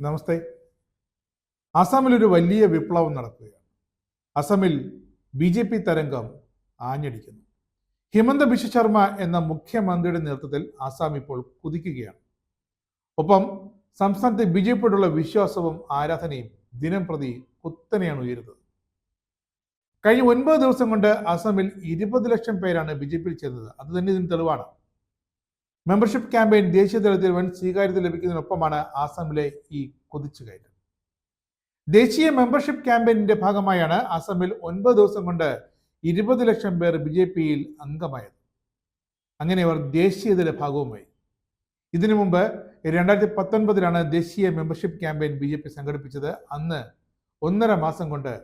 നമസ്തേ. അസമിൽ ഒരു വലിയ വിപ്ലവം നടക്കുകയാണ്. അസമിൽ ബി ജെ പി തരംഗം ആഞ്ഞടിക്കുന്നു. ഹിമന്ത ബിശ്വ ശർമ്മ എന്ന മുഖ്യമന്ത്രിയുടെ നേതൃത്വത്തിൽ ആസാം ഇപ്പോൾ കുതിക്കുകയാണ്. ഒപ്പം സംസ്ഥാനത്തെ ബി ജെ പിയോടുള്ള വിശ്വാസവും ആരാധനയും ദിനം പ്രതി കുത്തനെയാണ് ഉയരുന്നത്. കഴിഞ്ഞ ഒൻപത് ദിവസം കൊണ്ട് അസമിൽ ഇരുപത് ലക്ഷം പേരാണ് ബി ജെ പിയിൽ ചേർന്നത്. അത് തന്നെ ഇതിന് തെളിവാണ്. മെമ്പർഷിപ്പ് ക്യാമ്പയിൻ ദേശീയ തലത്തിൽ വൻ സ്വീകാര്യത ലഭിക്കുന്നതിനൊപ്പമാണ് ആസാമിലെ ഈ കുതിച്ചുകയറ്റം. ദേശീയ മെമ്പർഷിപ്പ് ക്യാമ്പയിനിന്റെ ഭാഗമായാണ് അസമിൽ ഒൻപത് ദിവസം കൊണ്ട് ഇരുപത് ലക്ഷം പേർ ബി ജെ പിയിൽ അംഗമായത്. അങ്ങനെ അവർ ദേശീയതയുടെ ഭാഗവുമായി. ഇതിനു മുമ്പ് രണ്ടായിരത്തി പത്തൊൻപതിലാണ് ദേശീയ membership campaign B J P സംഘടിപ്പിച്ചത്. അന്ന് ഒന്നര മാസം കൊണ്ട്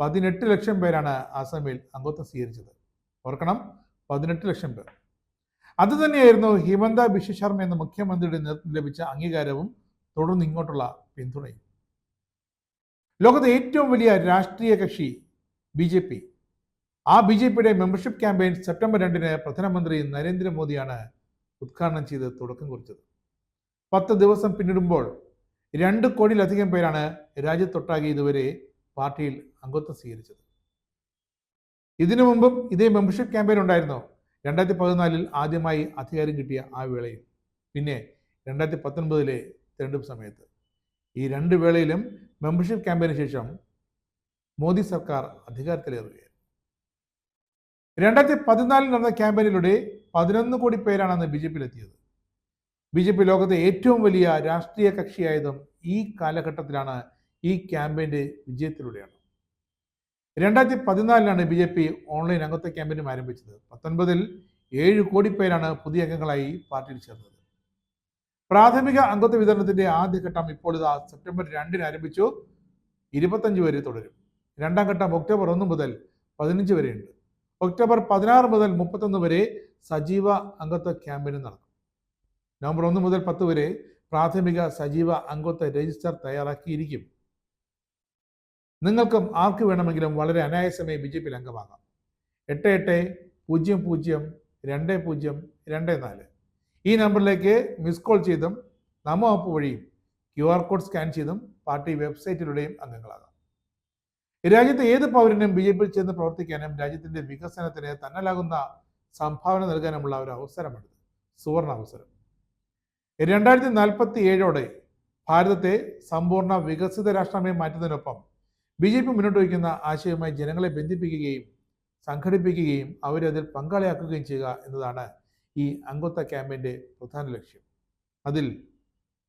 പതിനെട്ട് ലക്ഷം പേരാണ് അസമിൽ അംഗത്വം സ്വീകരിച്ചത്. ഓർക്കണം പതിനെട്ട് ലക്ഷം പേർ. അതുതന്നെയായിരുന്നു ഹിമന്ത ബിശ്വ ശർമ്മ എന്ന മുഖ്യമന്ത്രിയുടെ നേതൃത്വം ലഭിച്ച അംഗീകാരവും തുടർന്ന് ഇങ്ങോട്ടുള്ള പിന്തുണയും. ലോകത്തെ ഏറ്റവും വലിയ രാഷ്ട്രീയ കക്ഷി ബി ജെ പി ആ ബി ജെ പിയുടെ മെമ്പർഷിപ്പ് ക്യാമ്പയിൻ സെപ്റ്റംബർ രണ്ടിന് പ്രധാനമന്ത്രി നരേന്ദ്രമോദിയാണ് ഉദ്ഘാടനം ചെയ്ത് തുടക്കം കുറിച്ചത്. പത്ത് ദിവസം പിന്നിടുമ്പോൾ രണ്ട് കോടിയിലധികം പേരാണ് രാജ്യത്തൊട്ടാകെ ഇതുവരെ പാർട്ടിയിൽ അംഗത്വം സ്വീകരിച്ചത്. ഇതിനു മുമ്പും ഇതേ മെമ്പർഷിപ്പ് ക്യാമ്പയിൻ ഉണ്ടായിരുന്നു? രണ്ടായിരത്തി പതിനാലിൽ ആദ്യമായി അധികാരം കിട്ടിയ ആ വേളയിൽ പിന്നെ രണ്ടായിരത്തി പത്തൊൻപതിലെ തെരഞ്ഞെടുപ്പ് സമയത്ത്. ഈ രണ്ട് വേളയിലും മെമ്പർഷിപ്പ് ക്യാമ്പയിന് ശേഷം മോദി സർക്കാർ അധികാരത്തിലേറുകയായിരുന്നു. രണ്ടായിരത്തി പതിനാലിൽ നടന്ന ക്യാമ്പയിനിലൂടെ പതിനൊന്ന് കോടി പേരാണ് അന്ന് ബി ജെ പിയിലെത്തിയത്. ബി ജെ പി ലോകത്തെ ഏറ്റവും വലിയ രാഷ്ട്രീയ കക്ഷിയായതും ഈ കാലഘട്ടത്തിലാണ് ഈ ക്യാമ്പയിന്റെ വിജയത്തിലൂടെയാണ്. രണ്ടായിരത്തി പതിനാലിലാണ് ബി ജെ പി ഓൺലൈൻ അംഗത്വ ക്യാമ്പയിനും ആരംഭിച്ചത്. പത്തൊൻപതിൽ ഏഴ് കോടി പേരാണ് പുതിയ അംഗങ്ങളായി പാർട്ടിയിൽ ചേർന്നത്. പ്രാഥമിക അംഗത്വ വിതരണത്തിന്റെ ആദ്യഘട്ടം ഇപ്പോൾ ഇതാ സെപ്റ്റംബർ രണ്ടിന് ആരംഭിച്ചു. ഇരുപത്തഞ്ച് വരെ തുടരും. രണ്ടാം ഘട്ടം ഒക്ടോബർ ഒന്ന് മുതൽ പതിനഞ്ച് വരെയുണ്ട്. ഒക്ടോബർ പതിനാറ് മുതൽ മുപ്പത്തൊന്ന് വരെ സജീവ അംഗത്വ ക്യാമ്പയിനും നടക്കും. നവംബർ ഒന്ന് മുതൽ പത്ത് വരെ പ്രാഥമിക സജീവ അംഗത്വ രജിസ്റ്റർ തയ്യാറാക്കിയിരിക്കും. നിങ്ങൾക്കും ആർക്ക് വേണമെങ്കിലും വളരെ അനായാസമായി ബി ജെ പിയിൽ അംഗമാകാം. എട്ട് എട്ട് പൂജ്യം പൂജ്യം രണ്ട് പൂജ്യം രണ്ട് നാല്. ഈ നമ്പറിലേക്ക് മിസ് കോൾ ചെയ്തും നമോ ആപ്പ് വഴിയും ക്യു ആർ കോഡ് സ്കാൻ ചെയ്തും പാർട്ടി വെബ്സൈറ്റിലൂടെയും അംഗങ്ങളാകാം. രാജ്യത്തെ ഏത് പൗരനും ബി ജെ പിയിൽ ചേർന്ന് പ്രവർത്തിക്കാനും രാജ്യത്തിന്റെ വികസനത്തിന് തന്നലാകുന്ന സംഭാവന നൽകാനുമുള്ള ഒരു അവസരമാണിത്. സുവർണ അവസരം. രണ്ടായിരത്തി നാൽപ്പത്തി ഏഴോടെ ഭാരതത്തെ സമ്പൂർണ വികസിത രാഷ്ട്രമായി മാറ്റുന്നതിനൊപ്പം ബി ജെ പി മുന്നോട്ട് വയ്ക്കുന്ന ആശയവുമായി ജനങ്ങളെ ബന്ധിപ്പിക്കുകയും സംഘടിപ്പിക്കുകയും അവരതിൽ പങ്കാളിയാക്കുകയും ചെയ്യുക എന്നതാണ് ഈ അംഗത്വ ക്യാമ്പയിന്റെ പ്രധാന ലക്ഷ്യം. അതിൽ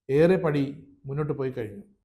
ഏറെ പടി മുന്നോട്ട് പോയി കഴിഞ്ഞു.